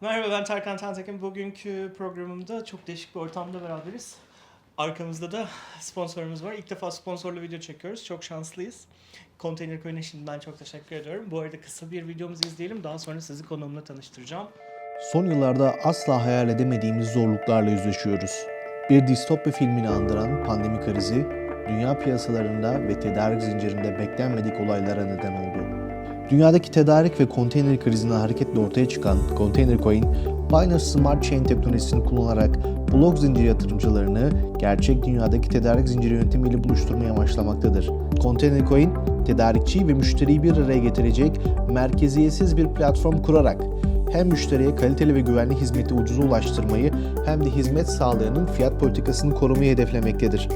Merhaba ben Tarkan Tantekin. Bugünkü programımda çok değişik bir ortamda beraberiz. Arkamızda da sponsorumuz var. İlk defa sponsorlu video çekiyoruz. Çok şanslıyız. Container Coin'e şimdiden çok teşekkür ediyorum. Bu arada kısa bir videomuzu izleyelim. Daha sonra sizi konuğumla tanıştıracağım. Son yıllarda asla hayal edemediğimiz zorluklarla yüzleşiyoruz. Bir distopya filmini andıran pandemi krizi, dünya piyasalarında ve tedarik zincirinde beklenmedik olaylara neden oldu. Dünyadaki tedarik ve konteyner krizinden hareketle ortaya çıkan Container Coin, Binance Smart Chain teknolojisini kullanarak blok zinciri yatırımcılarını gerçek dünyadaki tedarik zinciri yöntemiyle buluşturmaya amaçlamaktadır. Container Coin, tedarikçiyi ve müşteriyi bir araya getirecek merkeziyetsiz bir platform kurarak hem müşteriye kaliteli ve güvenli hizmeti ucuza ulaştırmayı hem de hizmet sağlayanın fiyat politikasını korumayı hedeflemektedir.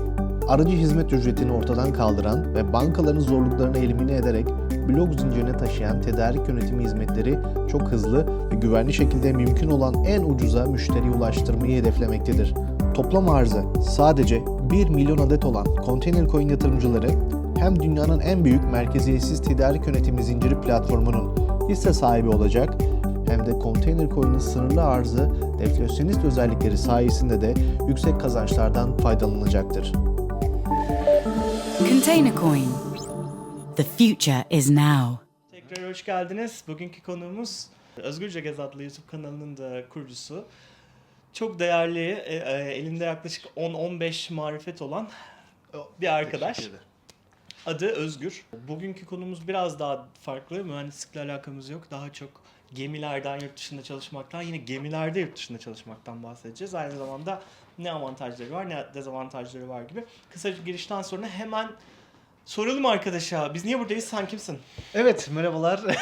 Aracı hizmet ücretini ortadan kaldıran ve bankaların zorluklarını elimine ederek blok zincirine taşıyan tedarik yönetimi hizmetleri çok hızlı ve güvenli şekilde mümkün olan en ucuza müşteriye ulaştırmayı hedeflemektedir. Toplam arzı sadece 1 milyon adet olan Container Coin yatırımcıları hem dünyanın en büyük merkeziyetsiz tedarik yönetimi zinciri platformunun hisse sahibi olacak hem de Container Coin'in sınırlı arzı deflasyonist özellikleri sayesinde de yüksek kazançlardan faydalanacaktır. Container Coin. The future is now. Tekrar hoş geldiniz. Bugünkü konuğumuz Özgürce Gez adlı YouTube kanalının da kurucusu. Çok değerli, e, e, elinde yaklaşık 10-15 marifet olan bir arkadaş. Adı Özgür. Bugünkü konumuz biraz daha farklı. Mühendislikle alakamız yok. Daha çok gemilerden yurt dışında çalışmaktan, yine gemilerde yurt dışında çalışmaktan bahsedeceğiz. Aynı zamanda ne avantajları var, ne dezavantajları var gibi. Kısa bir girişten sonra hemen soralım arkadaşa. Biz niye buradayız? Sen kimsin? Evet merhabalar.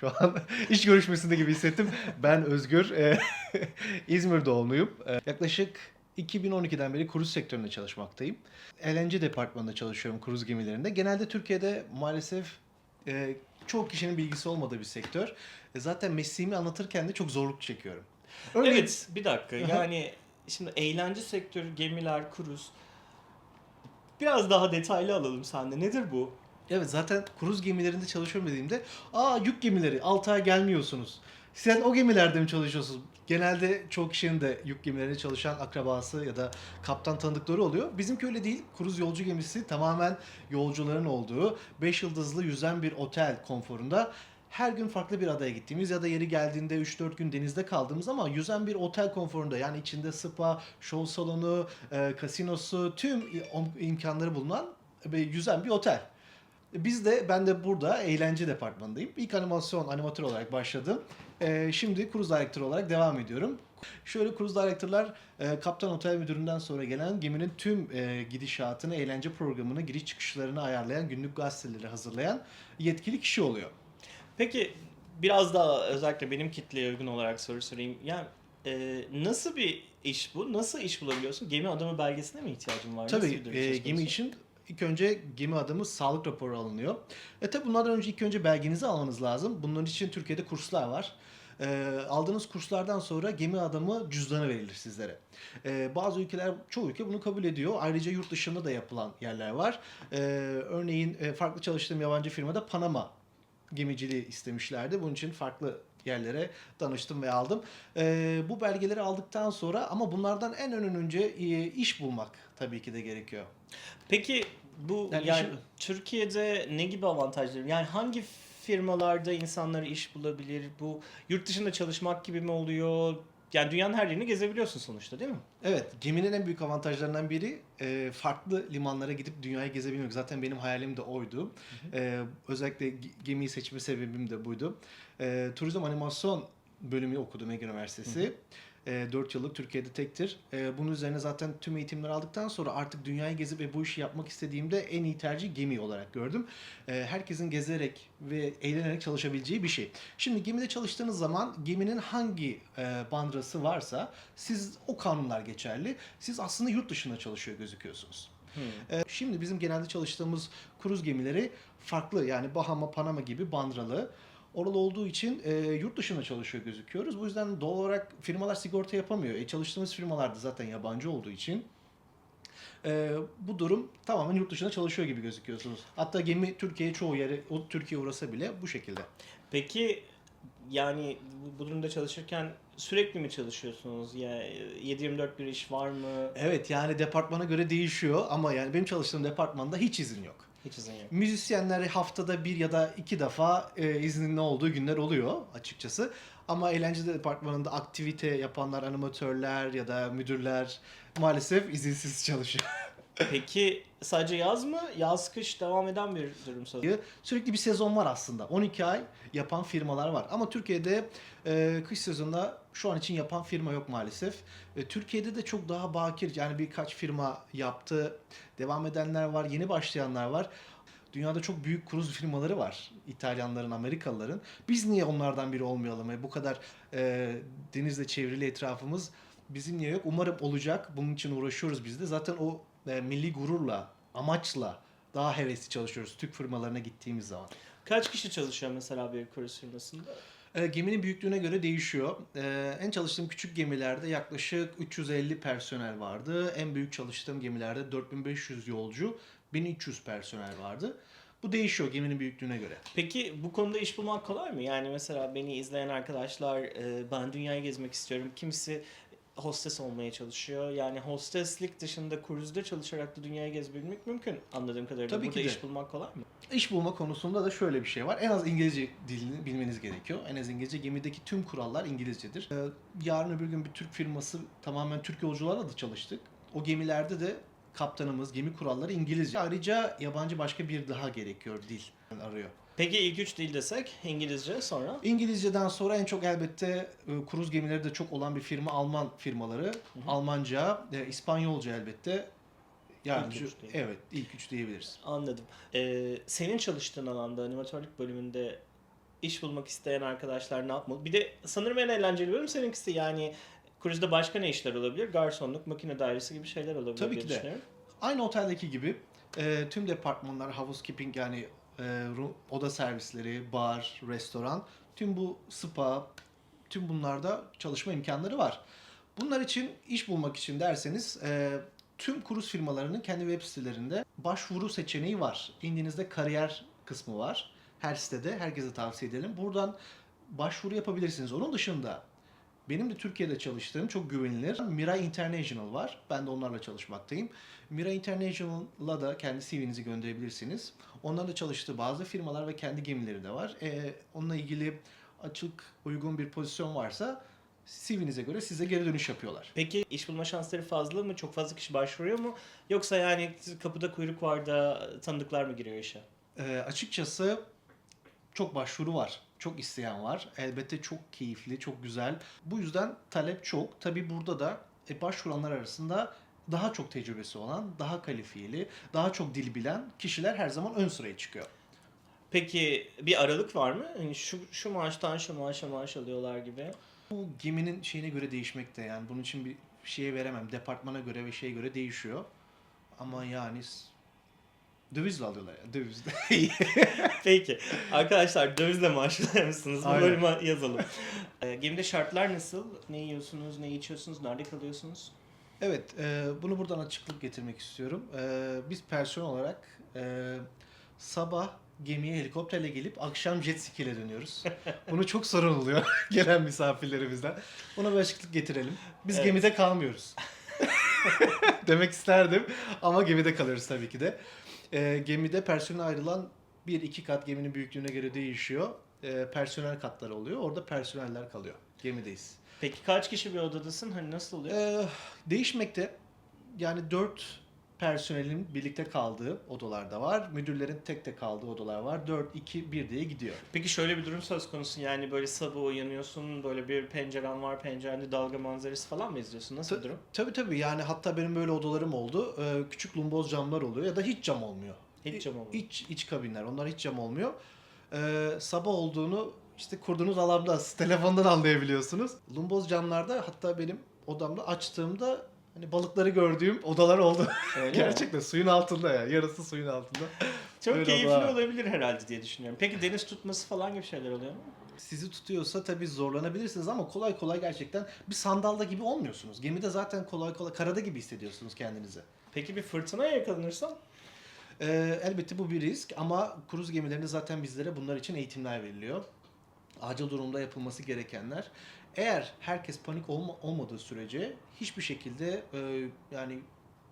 Şu an iş görüşmesinde gibi hissettim. Ben Özgür. Ee, İzmir doğumluyum. Ee, Yaklaşık 2012'den beri kruz sektöründe çalışmaktayım. LNG departmanında çalışıyorum kruz gemilerinde. Genelde Türkiye'de maalesef e, çoğu kişinin bilgisi olmadığı bir sektör. E, zaten mesleğimi anlatırken de çok zorluk çekiyorum. Örneğin- Evet, bir dakika. Yani şimdi eğlence sektörü, gemiler, kruz. Biraz daha detaylı alalım sende. Nedir bu? Evet zaten kruz gemilerinde çalışıyorum dediğimde aa yük gemileri 6 ay gelmiyorsunuz. Sen o gemilerde mi çalışıyorsunuz? Genelde çok kişinin de yük gemilerinde çalışan akrabası ya da kaptan tanıdıkları oluyor. Bizimki öyle değil. Kruz yolcu gemisi tamamen yolcuların olduğu 5 yıldızlı yüzen bir otel konforunda her gün farklı bir adaya gittiğimiz ya da yeri geldiğinde 3-4 gün denizde kaldığımız ama yüzen bir otel konforunda yani içinde spa, show salonu, e, kasinosu tüm im- imkanları bulunan ve yüzen bir otel. Biz de ben de burada eğlence departmanındayım. İlk animasyon animatör olarak başladım. Ee, şimdi kruz direktörü olarak devam ediyorum. Şöyle kruz direktörler e, kaptan otel müdüründen sonra gelen geminin tüm e, gidişatını, eğlence programını, giriş çıkışlarını ayarlayan, günlük gazeteleri hazırlayan yetkili kişi oluyor. Peki biraz daha özellikle benim kitleye uygun olarak soru sorayım. Yani e, nasıl bir iş bu? Nasıl iş bulabiliyorsun? Gemi adamı belgesine mi ihtiyacın var? Tabii e, gemi için ilk önce gemi adamı sağlık raporu alınıyor. E tabi bunlardan önce ilk önce belgenizi almanız lazım. Bunların için Türkiye'de kurslar var. E, aldığınız kurslardan sonra gemi adamı cüzdanı verilir sizlere. E, bazı ülkeler, çoğu ülke bunu kabul ediyor. Ayrıca yurt dışında da yapılan yerler var. E, örneğin e, farklı çalıştığım yabancı firmada Panama gemiciliği istemişlerdi. Bunun için farklı yerlere danıştım ve aldım. E, bu belgeleri aldıktan sonra ama bunlardan en önce e, iş bulmak tabii ki de gerekiyor. Peki bu yani, Yani işi- Türkiye'de ne gibi avantajları? Yani hangi firmalarda insanlar iş bulabilir? Bu yurt dışında çalışmak gibi mi oluyor? Yani dünyanın her yerini gezebiliyorsun sonuçta değil mi? Evet, geminin en büyük avantajlarından biri e, farklı limanlara gidip dünyayı gezebilmek. Zaten benim hayalim de oydu. E, özellikle ge- gemiyi seçme sebebim de buydu. E, turizm animasyon bölümü okudum Ege Üniversitesi. E, 4 yıllık Türkiye'de tektir. E, bunun üzerine zaten tüm eğitimleri aldıktan sonra artık dünyayı gezip ve bu işi yapmak istediğimde en iyi tercih gemi olarak gördüm. E, herkesin gezerek ve eğlenerek çalışabileceği bir şey. Şimdi gemide çalıştığınız zaman geminin hangi e, bandrası varsa siz o kanunlar geçerli. Siz aslında yurt dışında çalışıyor gözüküyorsunuz. E, şimdi bizim genelde çalıştığımız kruz gemileri farklı yani Bahama, Panama gibi bandralı. Oralı olduğu için e, yurt dışında çalışıyor gözüküyoruz. Bu yüzden doğal olarak firmalar sigorta yapamıyor. E, çalıştığımız firmalar da zaten yabancı olduğu için Ee, bu durum tamamen yurt dışında çalışıyor gibi gözüküyorsunuz. Hatta gemi Türkiye'ye çoğu yere, o Türkiye uğrasa bile bu şekilde. Peki yani bu, durumda çalışırken sürekli mi çalışıyorsunuz? Ya 7-24 bir iş var mı? Evet yani departmana göre değişiyor ama yani benim çalıştığım departmanda hiç izin yok. Hiç izin yok. Müzisyenler haftada bir ya da iki defa e, izninin olduğu günler oluyor açıkçası. Ama eğlence departmanında aktivite yapanlar, animatörler ya da müdürler maalesef izinsiz çalışıyor. Peki sadece yaz mı? Yaz kış devam eden bir durum sanırım. Sürekli bir sezon var aslında. 12 ay yapan firmalar var. Ama Türkiye'de e, kış sezonunda şu an için yapan firma yok maalesef. E, Türkiye'de de çok daha bakir. Yani birkaç firma yaptı. Devam edenler var, yeni başlayanlar var. Dünyada çok büyük kruz firmaları var. İtalyanların, Amerikalıların. Biz niye onlardan biri olmayalım? E, bu kadar e, denizle çevrili etrafımız bizim niye yok? Umarım olacak. Bunun için uğraşıyoruz biz de. Zaten o e, milli gururla, amaçla daha hevesli çalışıyoruz Türk firmalarına gittiğimiz zaman. Kaç kişi çalışıyor mesela bir kruz firmasında? E, geminin büyüklüğüne göre değişiyor. E, en çalıştığım küçük gemilerde yaklaşık 350 personel vardı. En büyük çalıştığım gemilerde 4500 yolcu, 1300 personel vardı. Bu değişiyor geminin büyüklüğüne göre. Peki bu konuda iş bulmak kolay mı? Yani mesela beni izleyen arkadaşlar e, ben dünyayı gezmek istiyorum. Kimisi hostes olmaya çalışıyor. Yani hosteslik dışında kruzda çalışarak da dünyayı gezebilmek mümkün anladığım kadarıyla. Tabii Burada ki de. iş bulmak kolay mı? İş bulma konusunda da şöyle bir şey var. En az İngilizce dilini bilmeniz gerekiyor. En az İngilizce. Gemideki tüm kurallar İngilizcedir. Ee, yarın öbür gün bir Türk firması tamamen Türk yolcularla da çalıştık. O gemilerde de kaptanımız, gemi kuralları İngilizce. Ayrıca yabancı başka bir daha gerekiyor dil arıyor. Peki ilk üç dil desek İngilizce sonra? İngilizceden sonra en çok elbette e, kruz gemileri de çok olan bir firma Alman firmaları. Almanca, e, İspanyolca elbette. Yani İlk üç değil. evet ilk üç diyebiliriz. Anladım. Ee, senin çalıştığın alanda animatörlük bölümünde iş bulmak isteyen arkadaşlar ne yapmalı? Bir de sanırım en eğlenceli bölüm seninkisi yani kruzda başka ne işler olabilir? Garsonluk, makine dairesi gibi şeyler olabilir Tabii diye ki de. Aynı oteldeki gibi e, tüm departmanlar, housekeeping yani e, oda servisleri, bar, restoran, tüm bu spa, tüm bunlarda çalışma imkanları var. Bunlar için iş bulmak için derseniz e, tüm kruz firmalarının kendi web sitelerinde başvuru seçeneği var. İndiğinizde kariyer kısmı var. Her sitede herkese tavsiye edelim. Buradan başvuru yapabilirsiniz. Onun dışında benim de Türkiye'de çalıştığım çok güvenilir Mirai International var. Ben de onlarla çalışmaktayım. Mirai International'la da kendi CV'nizi gönderebilirsiniz. Onların da çalıştığı bazı firmalar ve kendi gemileri de var. Ee, onunla ilgili açık, uygun bir pozisyon varsa CV'nize göre size geri dönüş yapıyorlar. Peki iş bulma şansları fazla mı? Çok fazla kişi başvuruyor mu? Yoksa yani kapıda kuyruk var da tanıdıklar mı giriyor işe? Ee, açıkçası çok başvuru var. Çok isteyen var. Elbette çok keyifli, çok güzel. Bu yüzden talep çok. Tabi burada da e, başvuranlar arasında daha çok tecrübesi olan, daha kalifiyeli, daha çok dil bilen kişiler her zaman ön sıraya çıkıyor. Peki bir aralık var mı? Yani şu, şu maaştan şu maaşa maaş alıyorlar gibi. Bu geminin şeyine göre değişmekte yani bunun için bir şeye veremem. Departmana göre ve şeye göre değişiyor. Ama yani dövizle alıyorlar ya dövizle. Peki. Arkadaşlar dövizle maaşlar mısınız? Bu Aynen. bölüme yazalım. Ee, gemide şartlar nasıl? Ne yiyorsunuz, ne içiyorsunuz, nerede kalıyorsunuz? Evet, e, bunu buradan açıklık getirmek istiyorum. E, biz personel olarak e, sabah gemiye helikopterle gelip akşam jet ski ile dönüyoruz. Bunu çok sorun oluyor gelen misafirlerimizden. Buna bir açıklık getirelim. Biz Evet. gemide kalmıyoruz. Demek isterdim ama gemide kalıyoruz tabii ki de. E, gemide personel ayrılan bir iki kat geminin büyüklüğüne göre değişiyor. E, personel katları oluyor. Orada personeller kalıyor. Gemideyiz. Peki kaç kişi bir odadasın? Hani nasıl oluyor? Ee, değişmekte. Yani dört personelin birlikte kaldığı odalar da var. Müdürlerin tek tek kaldığı odalar var. 4, 2, 1 diye gidiyor. Peki şöyle bir durum söz konusu yani böyle sabah uyanıyorsun böyle bir penceren var pencerende dalga manzarası falan mı izliyorsun? Nasıl bir durum? Tabii tabii yani hatta benim böyle odalarım oldu. Ee, küçük lumboz camlar oluyor ya da hiç cam olmuyor. Hiç cam olmuyor. İç, iç kabinler onlar hiç cam olmuyor. Ee, sabah olduğunu işte kurduğunuz alarmda telefondan anlayabiliyorsunuz. Lumboz camlarda hatta benim odamda açtığımda hani balıkları gördüğüm odalar oldu. Gerçekten suyun altında ya. Yarısı suyun altında. Çok Öyle keyifli ha. olabilir herhalde diye düşünüyorum. Peki deniz tutması falan gibi şeyler oluyor mu? Sizi tutuyorsa tabii zorlanabilirsiniz ama kolay kolay gerçekten bir sandalda gibi olmuyorsunuz. Gemide zaten kolay kolay karada gibi hissediyorsunuz kendinizi. Peki bir fırtınaya yakalanırsan? Ee, elbette bu bir risk ama kruz gemilerinde zaten bizlere bunlar için eğitimler veriliyor. Acil durumda yapılması gerekenler. Eğer herkes panik olma, olmadığı sürece hiçbir şekilde e, yani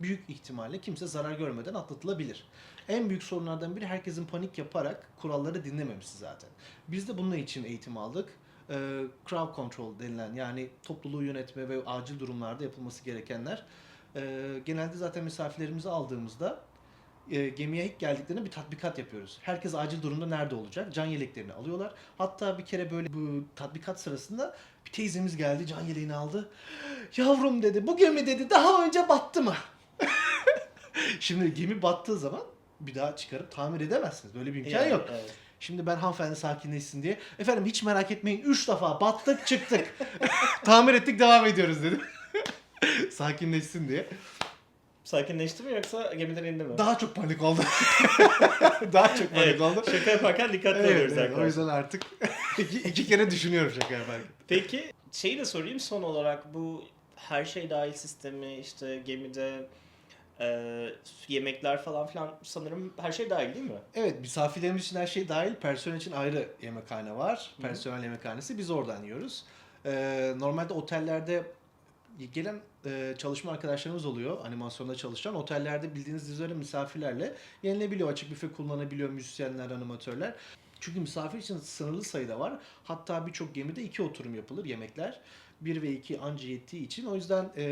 büyük ihtimalle kimse zarar görmeden atlatılabilir. En büyük sorunlardan biri herkesin panik yaparak kuralları dinlememesi zaten. Biz de bunun için eğitim aldık. Ee, crowd control denilen yani topluluğu yönetme ve acil durumlarda yapılması gerekenler. Ee, genelde zaten misafirlerimizi aldığımızda e, gemiye ilk geldiklerinde bir tatbikat yapıyoruz. Herkes acil durumda nerede olacak? Can yeleklerini alıyorlar. Hatta bir kere böyle bu tatbikat sırasında bir teyzemiz geldi, can yeleğini aldı. Yavrum dedi, bu gemi dedi daha önce battı mı? Şimdi gemi battığı zaman bir daha çıkarıp tamir edemezsiniz. Böyle bir imkan Yani, yok. evet. Şimdi ben hanımefendi sakinleşsin diye. Efendim hiç merak etmeyin 3 defa battık çıktık. tamir ettik devam ediyoruz dedi. sakinleşsin diye. Sakinleşti mi yoksa gemiden indi mi? Daha çok panik oldu. Daha çok panik Evet, oldu. Şaka yaparken dikkatli Evet, oluyoruz evet, o yüzden artık iki, iki kere düşünüyorum şaka yaparken. Peki şeyi de sorayım son olarak bu her şey dahil sistemi işte gemide e, yemekler falan filan sanırım her şey dahil değil mi? Evet misafirlerimiz için her şey dahil. Personel için ayrı yemekhane var. Personel yemekhanesi. Biz oradan yiyoruz. Ee, normalde otellerde gelen e, çalışma arkadaşlarımız oluyor. Animasyonda çalışan. Otellerde bildiğiniz üzere misafirlerle yenilebiliyor. Açık büfe kullanabiliyor müzisyenler, animatörler. Çünkü misafir için sınırlı sayıda var. Hatta birçok gemide iki oturum yapılır yemekler. Bir ve iki anca yettiği için. O yüzden e,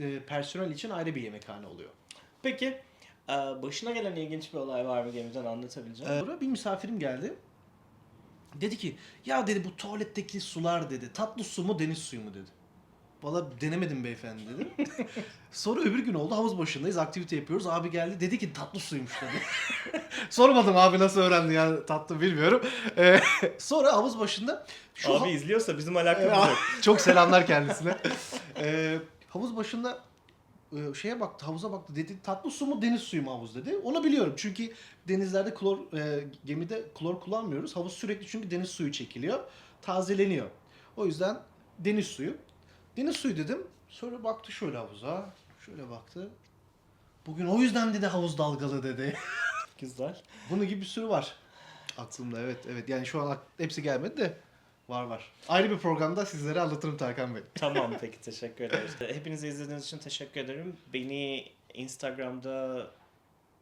e, personel için ayrı bir yemekhane oluyor. Peki e, başına gelen ilginç bir olay var mı gemiden anlatabileceğim? Ee, bir misafirim geldi. Dedi ki ya dedi bu tuvaletteki sular dedi tatlı su mu deniz suyu mu dedi. Valla denemedim beyefendi dedim. Sonra öbür gün oldu havuz başındayız aktivite yapıyoruz. Abi geldi dedi ki tatlı suymuş dedi. Sormadım abi nasıl öğrendi yani tatlı bilmiyorum. Ee, sonra havuz başında şu Abi izliyorsa bizim alakamız yok. Çok selamlar kendisine. Ee, havuz başında e, şeye baktı, havuza baktı. Dedi tatlı su mu deniz suyu mu havuz dedi. Onu biliyorum çünkü denizlerde klor, e, gemide klor kullanmıyoruz. Havuz sürekli çünkü deniz suyu çekiliyor. Tazeleniyor. O yüzden deniz suyu. Deniz suyu dedim. Sonra baktı şöyle havuza. Şöyle baktı. Bugün o yüzden dedi havuz dalgalı dedi. Güzel. Bunun gibi bir sürü var. Aklımda evet evet. Yani şu an hepsi gelmedi de var var. Ayrı bir programda sizlere anlatırım Tarkan Bey. Tamam peki teşekkür ederiz. Hepinizi izlediğiniz için teşekkür ederim. Beni Instagram'da,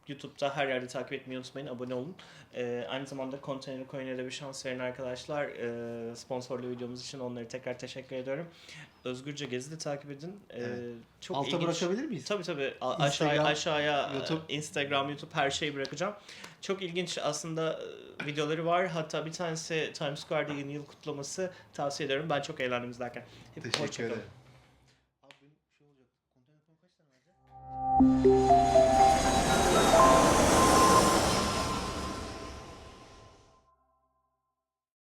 YouTube'da her yerde takip etmeyi unutmayın. Abone olun. Ee, aynı zamanda Container Coin'e de bir şans verin arkadaşlar. Ee, sponsorlu videomuz için onları tekrar teşekkür ediyorum. Özgürce Gezi de takip edin. Ee, Evet. Çok Alta ilginç. bırakabilir miyiz? Tabii tabii. A- aşağıya, aşağıya YouTube. YouTube. Instagram, YouTube her şeyi bırakacağım. Çok ilginç aslında e, videoları var. Hatta bir tanesi Times Square'da yeni yıl kutlaması tavsiye ederim. Ben çok eğlendim izlerken. Hep Teşekkür ederim. Abi benim şey olacak. Konteyner kaç tane verecek?